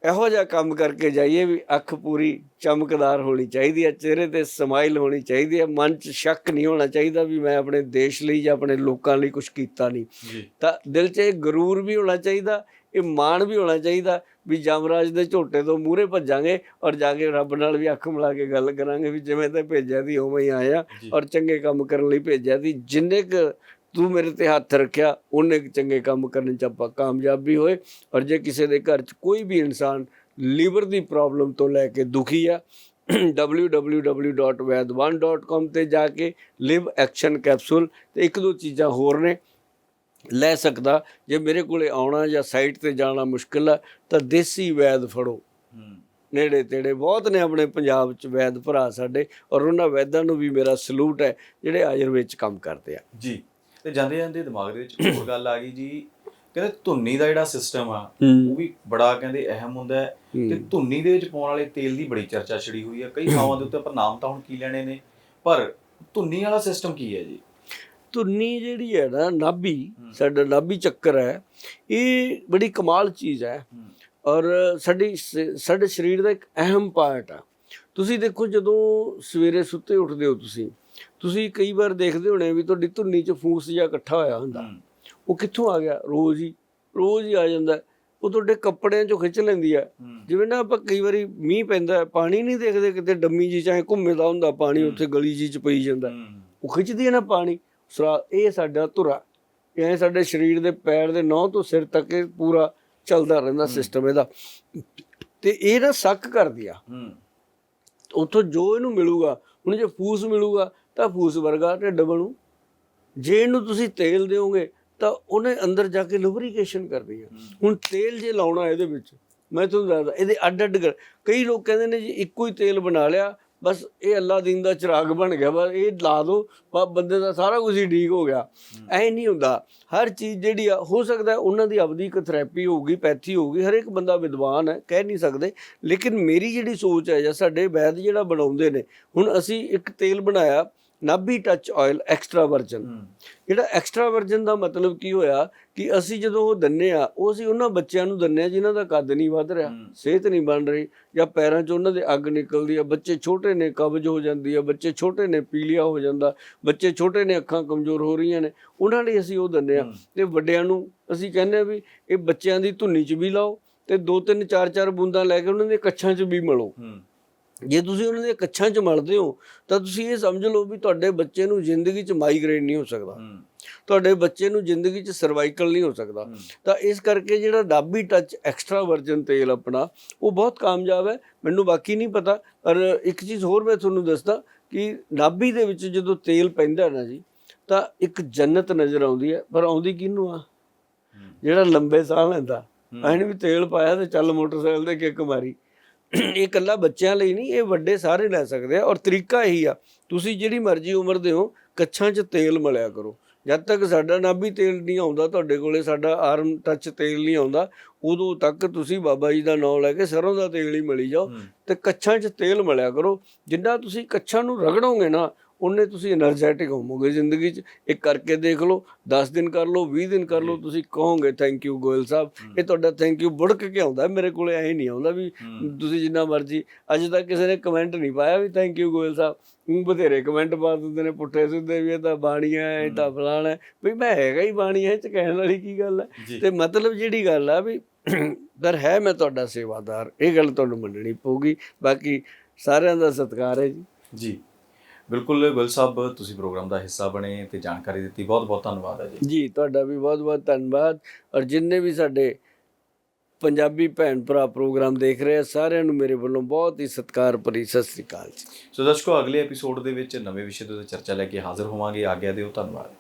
ਇਹੋ ਜਿਹਾ ਕੰਮ ਕਰਕੇ ਜਾਈਏ ਵੀ ਅੱਖ ਪੂਰੀ ਚਮਕਦਾਰ ਹੋਣੀ ਚਾਹੀਦੀ ਹੈ ਚਿਹਰੇ ਤੇ ਸਮਾਈਲ ਹੋਣੀ ਚਾਹੀਦੀ ਹੈ ਮਨ 'ਚ ਸ਼ੱਕ ਨਹੀਂ ਹੋਣਾ ਚਾਹੀਦਾ ਵੀ ਮੈਂ ਆਪਣੇ ਦੇਸ਼ ਲਈ ਜਾਂ ਆਪਣੇ ਲੋਕਾਂ ਲਈ ਕੁਝ ਕੀਤਾ ਨਹੀਂ। ਤਾਂ ਦਿਲ 'ਚ ਇਹ ਗਰੂਰ ਵੀ ਹੋਣਾ ਚਾਹੀਦਾ ਇਹ ਮਾਣ ਵੀ ਹੋਣਾ ਚਾਹੀਦਾ ਵੀ ਜਮਰਾਜ ਦੇ ਝੋਟੇ ਤੋਂ ਮੂਹਰੇ ਭੱਜਾਂਗੇ ਔਰ ਜਾ ਕੇ ਰੱਬ ਨਾਲ ਵੀ ਅੱਖ ਮਿਲਾ ਕੇ ਗੱਲ ਕਰਾਂਗੇ ਵੀ ਜਿਵੇਂ ਤੇ ਭੇਜਿਆ ਦੀ ਉਵੇਂ ਹੀ ਆਇਆ। ਔਰ ਚੰਗੇ ਕੰਮ ਕਰਨ ਲਈ ਭੇਜਿਆ ਦੀ ਜਿੰਨੇ ਕੁ ਤੂੰ ਮੇਰੇ ਤੇ ਹੱਥ ਰੱਖਿਆ ਉਹਨੇ ਕੁ ਚੰਗੇ ਕੰਮ ਕਰਨ ਚ ਆਪਾਂ ਕਾਮਯਾਬ ਵੀ ਹੋਏ ਔਰ ਜੇ ਕਿਸੇ ਦੇ ਘਰ ਚ ਕੋਈ ਵੀ ਇਨਸਾਨ ਲੀਵਰ ਦੀ ਪ੍ਰੋਬਲਮ ਤੋਂ ਲੈ ਕੇ ਦੁਖੀ ਆ www.vaid1.com ਤੇ ਜਾ ਕੇ ਲਿਵ ਐਕਸ਼ਨ ਕੈਪਸੂਲ ਤੇ ਇੱਕ ਦੋ ਚੀਜ਼ਾਂ ਹੋਰ ਨੇ ਲੈ ਸਕਦਾ। ਜੇ ਮੇਰੇ ਕੋਲੇ ਆਉਣਾ ਜਾਂ ਸਾਈਟ ਤੇ ਜਾਣਾ ਮੁਸ਼ਕਿਲ ਆ ਤਾਂ ਦੇਸੀ ਵੈਦ ਫੜੋ। ਨੇੜੇ ਤੇੜੇ ਬਹੁਤ ਨੇ ਆਪਣੇ ਪੰਜਾਬ ਚ ਵੈਦ ਭਰਾ ਸਾਡੇ ਔਰ ਉਹਨਾਂ ਵੈਦਾਂ ਨੂੰ ਵੀ ਮੇਰਾ ਸਲੂਟ ਹੈ ਜਿਹੜੇ ਆਯੁਰਵੇਦ ਚ ਕੰਮ ਕਰਦੇ ਆ। ਜੀ ਤੇ ਜਾਂਦੇ ਜਾਂਦੇ ਦਿਮਾਗ ਦੇ ਵਿੱਚ ਹੋਰ ਗੱਲ ਆ ਗਈ ਜੀ ਕਹਿੰਦੇ ਧੁੰਨੀ ਦਾ ਜਿਹੜਾ ਸਿਸਟਮ ਆ। ਉਹ ਵੀ ਬੜਾ ਕਹਿੰਦੇ ਅਹਿਮ ਹੁੰਦਾ ਹੈ। ਤੇ ਧੁੰਨੀ ਦੇ ਵਿੱਚ ਪਾਉਣ ਵਾਲੇ ਤੇਲ ਦੀ ਬੜੀ ਚਰਚਾ ਛਿੜੀ ਹੋਈ ਹੈ ਕਈ ਥਾਵਾਂ ਦੇ ਉੱਤੇ ਆਪਾਂ ਨਾਮ ਤਾਂ ਹੁਣ ਕੀ ਲੈਣੇ ਨੇ ਪਰ ਧੁੰਨੀ ਵਾਲਾ ਸਿਸਟਮ ਕੀ ਹੈ ਜੀ? ਧੁੰਨੀ ਜਿਹੜੀ ਹੈ ਨਾ ਨਾਭੀ ਸਾਡਾ ਨਾਭੀ ਚੱਕਰ ਹੈ ਇਹ ਬੜੀ ਕਮਾਲ ਚੀਜ਼ ਹੈ। ਔਰ ਸਾਡੀ ਸਾਡੇ ਸਰੀਰ ਦਾ ਇੱਕ ਅਹਿਮ ਪਾਰਟ ਆ। ਤੁਸੀਂ ਦੇਖੋ ਜਦੋਂ ਸਵੇਰੇ ਸੁੱਤੇ ਉੱਠਦੇ ਹੋ ਤੁਸੀਂ ਤੁਸੀਂ ਕਈ ਵਾਰ ਦੇਖਦੇ ਹੋਣੇ ਵੀ ਤੁਹਾਡੀ ਧੁੰਨੀ 'ਚ ਫੂਸ ਜਿਹਾ ਇਕੱਠਾ ਹੋਇਆ ਹੁੰਦਾ। ਉਹ ਕਿੱਥੋਂ ਆ ਗਿਆ? ਰੋਜ਼ ਹੀ ਰੋਜ਼ ਹੀ ਆ ਜਾਂਦਾ। ਉਹ ਤੁਹਾਡੇ ਕੱਪੜਿਆਂ 'ਚੋਂ ਖਿੱਚ ਲੈਂਦੀ ਹੂੰ। ਜਿਵੇਂ ਨਾ ਆਪਾਂ ਕਈ ਵਾਰੀ ਮੀਂਹ ਪੈਂਦਾ ਪਾਣੀ ਨਹੀਂ ਦੇਖਦੇ ਕਿਤੇ ਡੰਮੀ ਜੀ ਚਾਹੇ ਘੁੰਮੇਦਾ ਹੁੰਦਾ ਪਾਣੀ ਉੱਥੇ ਗਲੀ ਜੀ 'ਚ ਪਈ ਜਾਂਦਾ। ਉਹ ਖਿੱਚਦੀ ਹੈ ਨਾ ਪਾਣੀ। ਸਰਾ ਇਹ ਸਾਡਾ ਧੁਰਾ ਇਹ ਸਾਡੇ ਸਰੀਰ ਦੇ ਪੈਰ ਦੇ ਨੌ ਤੋਂ ਸਿਰ ਤੱਕ ਇਹ ਪੂਰਾ ਚੱਲਦਾ ਰਹਿੰਦਾ ਸਿਸਟਮ ਇਹਦਾ। ਤੇ ਇਹ ਨਾ ਸੱਕ ਕਰਦੀ ਆ। ਹੂੰ। ਉੱਥੋਂ ਜੋ ਇਹਨੂੰ ਮਿਲੂਗਾ ਹੁਣ ਜੇ ਫੂਸ ਮਿਲੂਗਾ ਤਾਂ ਫੂਸ ਵਰਗਾ ਢਿੱਡ ਬਣੂ। ਜੇ ਇਹਨੂੰ ਤੁਸੀਂ ਤੇਲ ਦਿਓਗੇ ਤਾਂ ਉਹਨੇ ਅੰਦਰ ਜਾ ਕੇ ਲੁਬਰੀਕੇਸ਼ਨ ਕਰਨੀ ਹੈ। ਹੁਣ ਤੇਲ ਜੇ ਲਾਉਣਾ ਇਹਦੇ ਵਿੱਚ ਮੈਂ ਤੁਹਾਨੂੰ ਦੱਸਦਾ ਇਹਦੇ ਅੱਡ ਅੱਡ ਕਈ ਲੋਕ ਕਹਿੰਦੇ ਨੇ ਜੀ ਇੱਕੋ ਹੀ ਤੇਲ ਬਣਾ ਲਿਆ ਬਸ ਇਹ ਅੱਲਾ ਦੀਨ ਦਾ ਚਿਰਾਗ ਬਣ ਗਿਆ, ਬਸ ਇਹ ਲਾ ਦੋ ਬੰਦੇ ਦਾ ਸਾਰਾ ਕੁਝ ਹੀ ਠੀਕ ਹੋ ਗਿਆ। ਐ ਨਹੀਂ ਹੁੰਦਾ, ਹਰ ਚੀਜ਼ ਜਿਹੜੀ ਆ, ਹੋ ਸਕਦਾ ਉਹਨਾਂ ਦੀ ਆਪਦੀ ਇੱਕ ਥੈਰੇਪੀ ਹੋਊਗੀ, ਪੈਥੀ ਹੋਊਗੀ ਹਰ ਇੱਕ ਬੰਦਾ ਵਿਦਵਾਨ ਹੈ, ਕਹਿ ਨਹੀਂ ਸਕਦੇ, ਲੇਕਿਨ ਮੇਰੀ ਜਿਹੜੀ ਸੋਚ ਹੈ ਜਾਂ ਸਾਡੇ ਵੈਦ ਜਿਹੜਾ ਬਣਾਉਂਦੇ ਨੇ, ਹੁਣ ਅਸੀਂ ਇੱਕ ਤੇਲ ਬਣਾਇਆ Nabhi touch oil extra virgin ਜਿਹੜਾ ਐਕਸਟਰਾ ਵਰਜਨ ਦਾ ਮਤਲਬ ਕੀ ਹੋਇਆ ਕਿ ਅਸੀਂ ਜਦੋਂ ਉਹ ਦੰਨੇ ਆ ਉਹ ਅਸੀਂ ਉਹਨਾਂ ਬੱਚਿਆਂ ਨੂੰ ਦੰਨੇ ਆ ਜਿਨ੍ਹਾਂ ਦਾ ਕੱਦ ਨਹੀਂ ਵੱਧ ਰਿਹਾ। ਸਿਹਤ ਨਹੀਂ ਬਣ ਰਹੀ ਜਾਂ ਪੈਰਾਂ 'ਚ ਉਹਨਾਂ ਦੇ ਅੱਗ ਨਿਕਲਦੀ ਆ ਬੱਚੇ ਛੋਟੇ ਨੇ ਕਬਜ਼ ਹੋ ਜਾਂਦੀ ਆ ਬੱਚੇ ਛੋਟੇ ਨੇ ਪੀਲੀਆ ਹੋ ਜਾਂਦਾ ਬੱਚੇ ਛੋਟੇ ਨੇ ਅੱਖਾਂ ਕਮਜ਼ੋਰ ਹੋ ਰਹੀਆਂ ਨੇ ਉਹਨਾਂ ਲਈ ਅਸੀਂ ਉਹ ਦੰਨੇ ਆ। ਤੇ ਵੱਡਿਆਂ ਨੂੰ ਅਸੀਂ ਕਹਿੰਦੇ ਆ ਵੀ ਇਹ ਬੱਚਿਆਂ ਦੀ ਧੁੰਨੀ 'ਚ ਵੀ ਲਾਓ ਤੇ ਦੋ ਤਿੰਨ ਚਾਰ ਚਾਰ ਬੂੰਦਾਂ ਲੈ ਕੇ ਉਹਨਾਂ ਦੇ ਕੱਛਾਂ 'ਚ ਵੀ ਮਲੋ। ਜੇ ਤੁਸੀਂ ਉਹਨਾਂ ਦੇ ਕੱਛਾਂ 'ਚ ਮਲਦੇ ਹੋ ਤਾਂ ਤੁਸੀਂ ਇਹ ਸਮਝ ਲਓ ਵੀ ਤੁਹਾਡੇ ਬੱਚੇ ਨੂੰ ਜ਼ਿੰਦਗੀ 'ਚ ਮਾਈਗ੍ਰੇਨ ਨਹੀਂ ਹੋ ਸਕਦਾ। ਤੁਹਾਡੇ ਬੱਚੇ ਨੂੰ ਜ਼ਿੰਦਗੀ 'ਚ ਸਰਵਾਈਕਲ ਨਹੀਂ ਹੋ ਸਕਦਾ। ਤਾਂ ਇਸ ਕਰਕੇ ਜਿਹੜਾ ਡਾਬੀ ਟੱਚ ਐਕਸਟਰਾ ਵਰਜਨ ਤੇਲ ਆਪਣਾ ਉਹ ਬਹੁਤ ਕਾਮਯਾਬ ਹੈ। ਮੈਨੂੰ ਬਾਕੀ ਨਹੀਂ ਪਤਾ ਪਰ ਇੱਕ ਚੀਜ਼ ਹੋਰ ਮੈਂ ਤੁਹਾਨੂੰ ਦੱਸਦਾ ਕਿ ਨਾਭੀ ਦੇ ਵਿੱਚ ਜਦੋਂ ਤੇਲ ਪੈਂਦਾ ਨਾ ਜੀ ਤਾਂ ਇੱਕ ਜੰਨਤ ਨਜ਼ਰ ਆਉਂਦੀ ਹੈ ਪਰ ਆਉਂਦੀ ਕਿਹਨੂੰ ਆ? ਜਿਹੜਾ ਲੰਬੇ ਸਾਹ ਲੈਂਦਾ। ਐਨ ਵੀ ਤੇਲ ਪਾਇਆ ਤੇ ਚੱਲ ਮੋਟਰਸਾਈਕਲ ਤੇ ਕਿੱਕ ਮਾਰੀ। ਇਹ ਇਕੱਲਾ ਬੱਚਿਆਂ ਲਈ ਨਹੀਂ ਇਹ ਵੱਡੇ ਸਾਰੇ ਲੈ ਸਕਦੇ ਆ ਔਰ ਤਰੀਕਾ ਇਹੀ ਆ ਤੁਸੀਂ ਜਿਹੜੀ ਮਰਜ਼ੀ ਉਮਰ ਦੇ ਹੋ ਕੱਛਾਂ 'ਚ ਤੇਲ ਮਲਿਆ ਕਰੋ ਜਦ ਤੱਕ ਸਾਡਾ ਨਾਭੀ ਤੇਲ ਨਹੀਂ ਆਉਂਦਾ ਤੁਹਾਡੇ ਕੋਲੇ ਸਾਡਾ ਆਰਮ ਟੱਚ ਤੇਲ ਨਹੀਂ ਆਉਂਦਾ ਉਦੋਂ ਤੱਕ ਤੁਸੀਂ ਬਾਬਾ ਜੀ ਦਾ ਨਾਮ ਲੈ ਕੇ ਸਰੋਂ ਦਾ ਤੇਲ ਹੀ ਮਲੀ ਜਾਓ। ਤੇ ਕੱਛਾਂ 'ਚ ਤੇਲ ਮਲਿਆ ਕਰੋ ਜਿੰਨਾ ਤੁਸੀਂ ਕੱਛਾਂ ਨੂੰ ਰਗੜੋਗੇ ਨਾ ਉਹਨੇ ਤੁਸੀਂ એનર્ਜੈਟਿਕ ਹੋਵੋਗੇ ਜ਼ਿੰਦਗੀ 'ਚ। ਇਹ ਕਰਕੇ ਦੇਖ ਲਓ 10 ਦਿਨ ਕਰ ਲਓ 20 ਦਿਨ ਕਰ ਲਓ ਤੁਸੀਂ ਕਹੋਗੇ ਥੈਂਕ ਯੂ ਗੋਇਲ ਸਾਹਿਬ। ਇਹ ਤੁਹਾਡਾ ਥੈਂਕ ਯੂ ਬੁੜਕ ਕੇ ਆਉਂਦਾ ਮੇਰੇ ਕੋਲੇ ਐ ਨਹੀਂ ਆਉਂਦਾ ਵੀ ਤੁਸੀਂ ਜਿੰਨਾ ਮਰਜ਼ੀ। ਅੱਜ ਤੱਕ ਕਿਸੇ ਨੇ ਕਮੈਂਟ ਨਹੀਂ ਪਾਇਆ ਵੀ ਥੈਂਕ ਯੂ ਗੋਇਲ ਸਾਹਿਬ। ਉਹ ਬਥੇਰੇ ਕਮੈਂਟ ਪਾ ਦਿੰਦੇ ਨੇ ਪੁੱਠੇ ਸਿੱਧੇ ਵੀ ਇਹ ਤਾਂ ਬਾਣੀਆਂ ਇਹ ਤਾਂ ਫਲਾਣਾ ਵੀ ਮੈਂ ਹੈਗਾ ਹੀ ਬਾਣੀ ਹੈ ਚ ਕਹਿਣ ਵਾਲੀ ਕੀ ਗੱਲ ਹੈ? ਤੇ ਮਤਲਬ ਜਿਹੜੀ ਗੱਲ ਆ ਵੀ ਪਰ ਹੈ ਮੈਂ ਤੁਹਾਡਾ ਸੇਵਾਦਾਰ ਇਹ ਗੱਲ ਤੁਹਾਨੂੰ ਮੰਨਣੀ ਪਊਗੀ। ਬਾਕੀ ਸਾਰਿਆਂ ਦਾ ਸਤਿਕਾਰ ਹੈ ਜੀ। ਜੀ। ਬਿਲਕੁਲ ਗੁਲ ਸਾਹਿਬ ਤੁਸੀਂ ਪ੍ਰੋਗਰਾਮ ਦਾ ਹਿੱਸਾ ਬਣੇ ਤੇ ਜਾਣਕਾਰੀ ਦਿੱਤੀ। ਬਹੁਤ ਬਹੁਤ ਧੰਨਵਾਦ ਹੈ ਜੀ। ਜੀ ਤੁਹਾਡਾ ਵੀ ਬਹੁਤ ਬਹੁਤ ਧੰਨਵਾਦ। ਔਰ ਜਿੰਨੇ ਵੀ ਸਾਡੇ ਪੰਜਾਬੀ ਭੈਣ ਭਰਾ ਪ੍ਰੋਗਰਾਮ ਦੇਖ ਰਹੇ ਆ ਸਾਰਿਆਂ ਨੂੰ ਮੇਰੇ ਵੱਲੋਂ ਬਹੁਤ ਹੀ ਸਤਿਕਾਰ ਭਰੀ ਸਤਿ ਸ੍ਰੀ ਅਕਾਲ ਜੀ। ਸੋ ਦਰਸ਼ਕੋ ਅਗਲੇ ਐਪੀਸੋਡ ਦੇ ਵਿੱਚ ਨਵੇਂ ਵਿਸ਼ੇ ਉੱਤੇ ਚਰਚਾ ਲੈ ਕੇ ਹਾਜ਼ਰ ਹੋਵਾਂਗੇ। ਆਗਿਆ ਦਿਓ ਧੰਨਵਾਦ।